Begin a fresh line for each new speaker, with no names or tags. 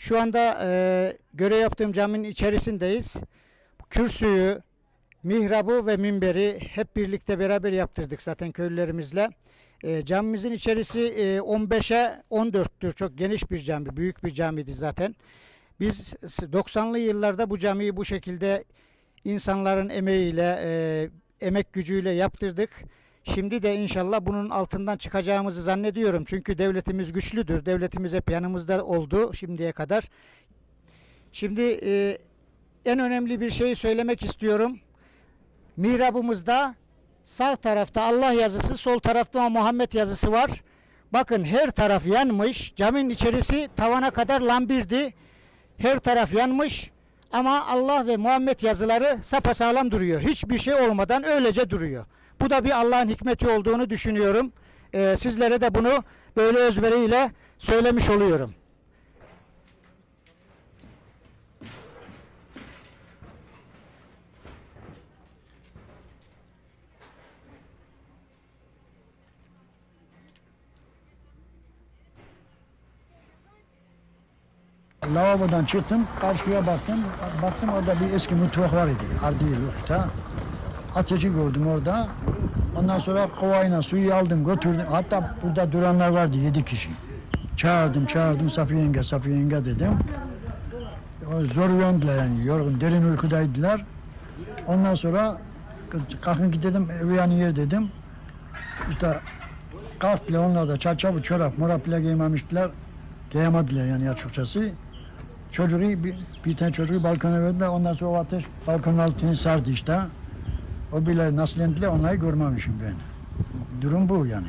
Şu anda e, görev yaptığım caminin içerisindeyiz. Kürsüyü, mihrabı ve minberi hep birlikte beraber yaptırdık zaten köylülerimizle. E, camimizin içerisi e, 15'e 14'tür. Çok geniş bir cami, büyük bir camiydi zaten. Biz 90'lı yıllarda bu camiyi bu şekilde insanların emeğiyle, e, emek gücüyle yaptırdık. Şimdi de inşallah bunun altından çıkacağımızı zannediyorum. Çünkü devletimiz güçlüdür. Devletimiz hep yanımızda oldu şimdiye kadar. Şimdi e, en önemli bir şeyi söylemek istiyorum. Mihrabımızda sağ tarafta Allah yazısı, sol tarafta Muhammed yazısı var. Bakın her taraf yanmış. Caminin içerisi tavana kadar lambirdi. Her taraf yanmış. Ama Allah ve Muhammed yazıları sapasağlam duruyor. Hiçbir şey olmadan öylece duruyor. Bu da bir Allah'ın hikmeti olduğunu düşünüyorum. Ee, sizlere de bunu böyle özveriyle söylemiş oluyorum.
Lavabodan çıktım, karşıya baktım. Baktım orada bir eski mutfak var idi, Ardiyeluk'ta. Ateşi gördüm orada. Ondan sonra kovayla suyu aldım, götürdüm. Hatta burada duranlar vardı, yedi kişi. Çağırdım, çağırdım, Safiye yenge, Safiye yenge dedim. Zor uyandılar yani, yorgun, derin uykudaydılar. Ondan sonra kalkın ki dedim, uyanın yer dedim. İşte kalktılar onlar da çarçabı, çorap, morap bile giymemiştiler. Giyemediler yani açıkçası. Çocuğu bir, bir tane çocuğu balkona verdiler. Ondan sonra o ateş balkonun altını sardı işte. O bile nasıl indiler onları görmemişim ben. Durum bu yani.